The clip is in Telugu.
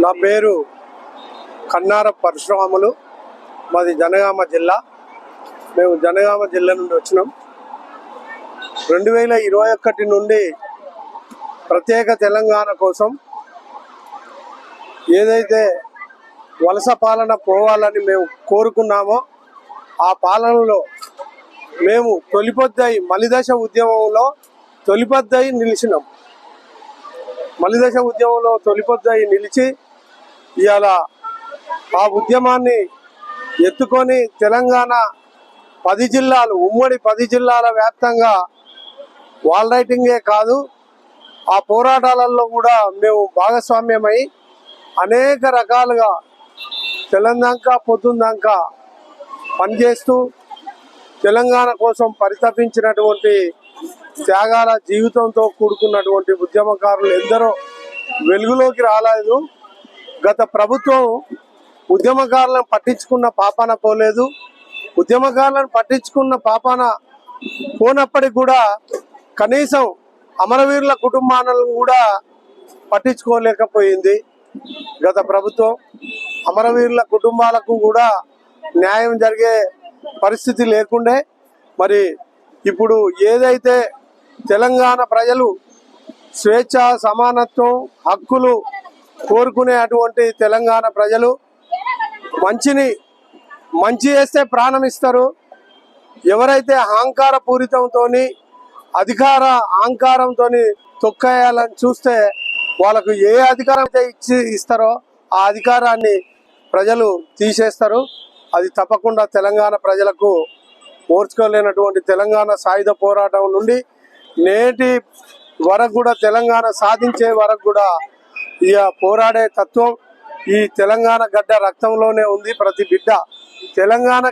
నా పేరు కన్నార పరశురాములు. మాది జనగామ జిల్లా. మేము జనగామ జిల్లా నుండి వచ్చినాం. రెండు వేల ఇరవై ఒకటి నుండి ప్రత్యేక తెలంగాణ కోసం ఏదైతే వలస పాలన పోవాలని మేము కోరుకున్నామో ఆ పాలనలో మేము తొలిపొద్దై మలిదశ ఉద్యమంలో తొలిపొద్దై నిలిచినాం. మలిదశ ఉద్యమంలో తొలిపొద్దై నిలిచి ఇవాళ ఆ ఉద్యమాన్ని ఎత్తుకొని తెలంగాణ పది జిల్లాలు ఉమ్మడి పది జిల్లాల వ్యాప్తంగా వాల్ రైటింగే కాదు ఆ పోరాటాలలో కూడా మేము భాగస్వామ్యమై అనేక రకాలుగా తెలంగాణ పొద్దుందాక పనిచేస్తూ తెలంగాణ కోసం పరితపించినటువంటి త్యాగాల జీవితంతో కూడుకున్నటువంటి ఉద్యమకారులు ఎందరో వెలుగులోకి రాలేదు. గత ప్రభుత్వం ఉద్యమకారులను పట్టించుకున్న పాపాన పోలేదు. ఉద్యమకారులను పట్టించుకున్న పాపాన పోనప్పటికి కూడా కనీసం అమరవీరుల కుటుంబాలను కూడా పట్టించుకోలేకపోయింది గత ప్రభుత్వం. అమరవీరుల కుటుంబాలకు కూడా న్యాయం జరిగే పరిస్థితి లేకుండే. మరి ఇప్పుడు ఏదైతే తెలంగాణ ప్రజలు స్వేచ్ఛ సమానత్వం హక్కులు కోరుకునే అటువంటి తెలంగాణ ప్రజలు మంచిని మంచి చేస్తే ప్రాణం ఇస్తారు. ఎవరైతే అహంకార పూరితంతో అధికార అహంకారంతో తొక్కేయాలని చూస్తే వాళ్ళకు ఏ అధికారం అయితే ఇచ్చి ఇస్తారో ఆ అధికారాన్ని ప్రజలు తీసేస్తారు. అది తప్పకుండా తెలంగాణ ప్రజలకు ఓర్చుకోలేనటువంటి తెలంగాణ సాయుధ పోరాటం నుండి నేటి వరకు కూడా తెలంగాణ సాధించే వరకు కూడా ఇక పోరాడే తత్వం ఈ తెలంగాణ గడ్డ రక్తంలోనే ఉంది ప్రతి బిడ్డ. తెలంగాణ